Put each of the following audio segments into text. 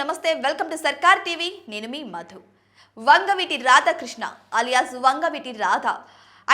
నమస్తే welcome to Sarkar TV. నేను మీ మధు. వంగవీటి రాధాకృష్ణ అలియాస్ వంగవీటి రాధ.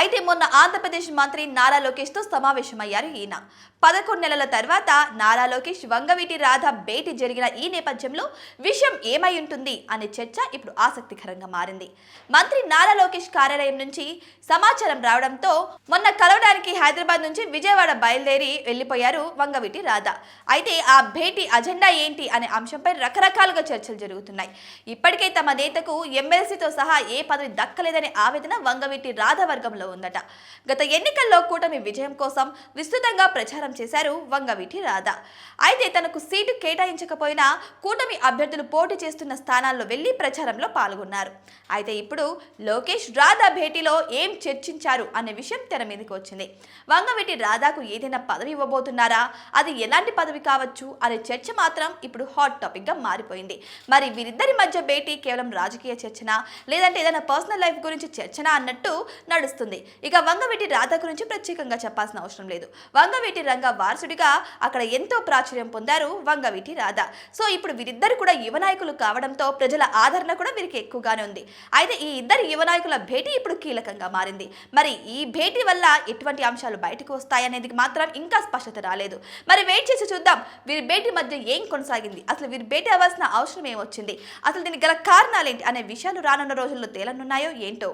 అయితే మొన్న ఆంధ్రప్రదేశ్ మంత్రి నారా లోకేష్తో సమావేశమయ్యారు ఈయన. పదకొండు నెలల తర్వాత నారా లోకేష్ వంగవీటి రాధ భేటీ జరిగిన ఈ నేపథ్యంలో విషయం ఏమై ఉంటుంది అనే చర్చ ఇప్పుడు ఆసక్తికరంగా మారింది. మంత్రి నారా లోకేష్ కార్యాలయం నుంచి సమాచారం రావడంతో మొన్న కలవడానికి హైదరాబాద్ నుంచి విజయవాడ బయలుదేరి వెళ్ళిపోయారు వంగవీటి రాధ. అయితే ఆ భేటీ అజెండా ఏంటి అనే అంశంపై రకరకాలుగా చర్చలు జరుగుతున్నాయి. ఇప్పటికే తమ నేతకు ఎమ్మెల్సీతో సహా ఏ పదవి దక్కలేదనే ఆవేదన వంగవీటి రాధ వర్గంలో ఉందట. గత ఎన్నికల్లో కూటమి విజయం కోసం విస్తృతంగా ప్రచారం చేశారు వంగవీటి రాధ. అయితే తనకు సీటు కేటాయించకపోయినా కూటమి అభ్యర్థులు పోటీ చేస్తున్న స్థానాల్లో వెళ్ళి ప్రచారంలో పాల్గొన్నారు. అయితే ఇప్పుడు లోకేష్ రాధా భేటీలో ఏం చర్చించారు అనే విషయం తెర మీదకి వచ్చింది. వంగవీటి రాధాకు ఏదైనా పదవి ఇవ్వబోతున్నారా? అది ఎలాంటి పదవి కావచ్చు? అనే చర్చ మాత్రం ఇప్పుడు హాట్ టాపిక్గా మారిపోయింది. మరి వీరిద్దరి మధ్య భేటీ కేవలం రాజకీయ చర్చనా? లేదంటే ఏదైనా పర్సనల్ లైఫ్ గురించి చర్చనా అన్నట్టు నడుస్తుంది. ఇక వంగవీటి రాధ గురించి ప్రత్యేకంగా చెప్పాల్సిన అవసరం లేదు. వంగవీటి రంగ వారసుడిగా అక్కడ ఎంతో ప్రాచుర్యం పొందారు వంగవీటి రాధ. సో ఇప్పుడు వీరిద్దరు కూడా యువ నాయకులు కావడంతో ప్రజల ఆదరణ కూడా వీరికి ఎక్కువగానే ఉంది. అయితే ఈ ఇద్దరు యువ నాయకుల భేటీ ఇప్పుడు కీలకంగా మారింది. మరి ఈ భేటీ వల్ల ఎటువంటి అంశాలు బయటకు వస్తాయనేది మాత్రం ఇంకా స్పష్టత రాలేదు. మరి వెయిట్ చేసి చూద్దాం వీరి భేటీ మధ్య ఏం కొనసాగింది? అసలు వీరి భేటీ అవ్వాల్సిన అవసరం ఏమొచ్చింది? అసలు దీనికి గల కారణాలేంటి? అనే విషయాలు రానున్న రోజుల్లో తేలనున్నాయో ఏంటో?